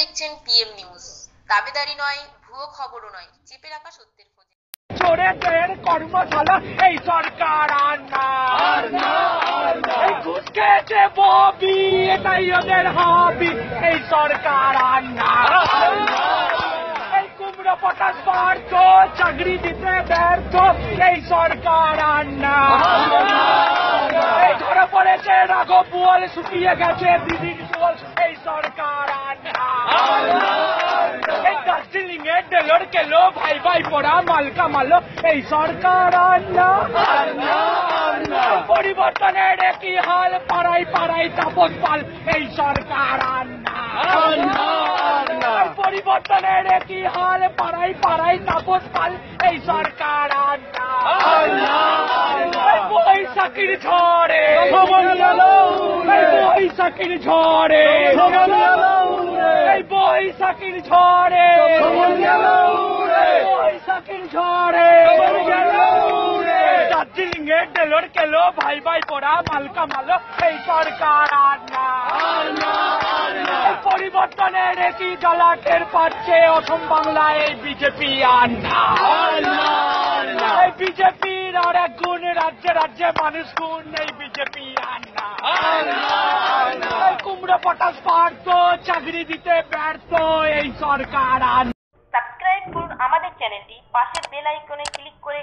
দেখছেন PM news দাবিদারি নয় ভুয়ো খবরও নয়। চেপে রাখা সত্যের খোঁজে। চোরেদের কর্মশালা এই সরকার আর না। এই ঘুষ খেয়েছে ববি এটাই ওদের হবি। এই সরকার আর না। এই কুমড়ো পটাশ পার্থ চাকরি দিতে ব্যর্থ। এই সরকার আর না। এই ধরে পড়েছে রাঘব বুয়াল শুকিয়ে গেছে দিদির বল এই সরকার আর না। ডেলোর কেলো ভাই ভাই পড়া মালকা মালো এই সরকার আর না পরিবর্তনের একই হাল পাড়াই পাড়াই তাপস পাল এই সরকার আর না পরিবর্তনের একই হাল পাড়াই পাড়াই তাপস পাল এই সরকার আর না বৈশাখীর ঝড়ে বৈশাখীর ঝড়ে বৈশাখীর ঝড়ে বৈশাখীর ঝড়ে দার্জিলিং ডেলোর কেলো ভাই ভাই পড়া মালকা মালো এই সরকার আর না। পরিবর্তনের একই পাচ্ছে অসম বাংলায় এই বিজেপি আর না। এই বিজেপির আর এক গুণ রাজ্যে রাজ্যে মানুষ গুণ এই বিজেপি আর না চাকরি দিতে ব্যর্থ এই সরকার। সাবস্ক্রাইব করুন আমাদের চ্যানেলটি পাশের বেল আইকনে ক্লিক করে